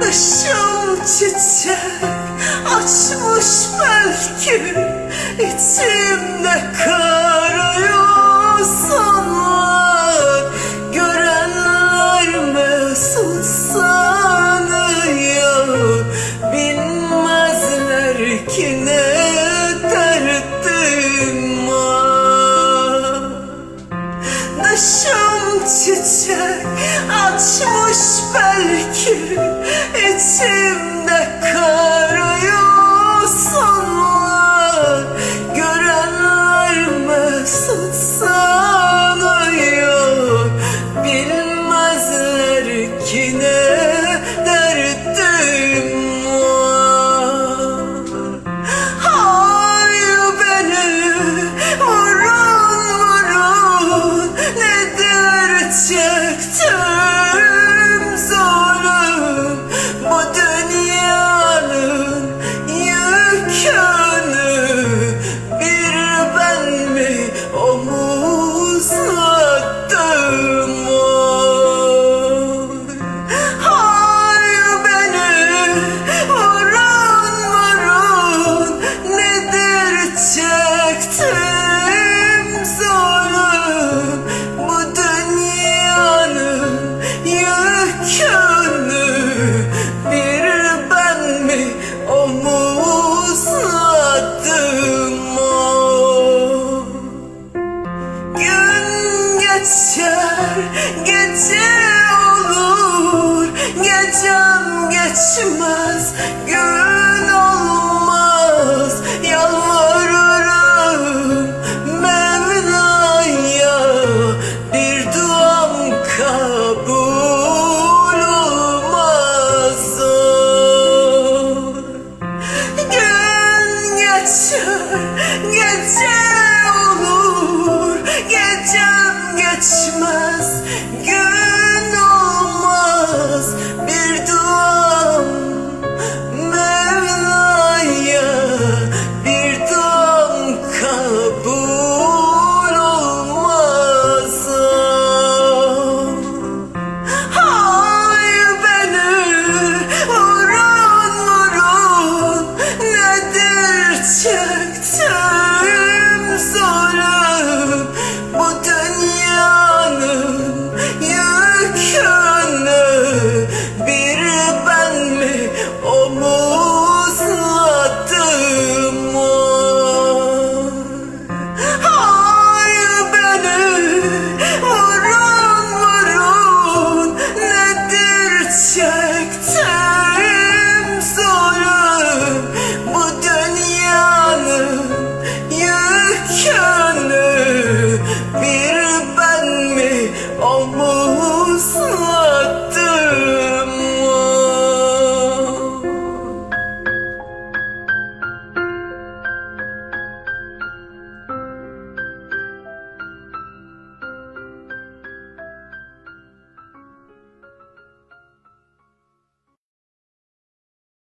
Dışım çiçek açmış belki içimde karayolsanlar açmış belki içimde karayolsanlar Görenler mesut sanıyor Bilmezler ki ne derdim var. Hay beni vurun vurun Nedir çektim geçmez gün.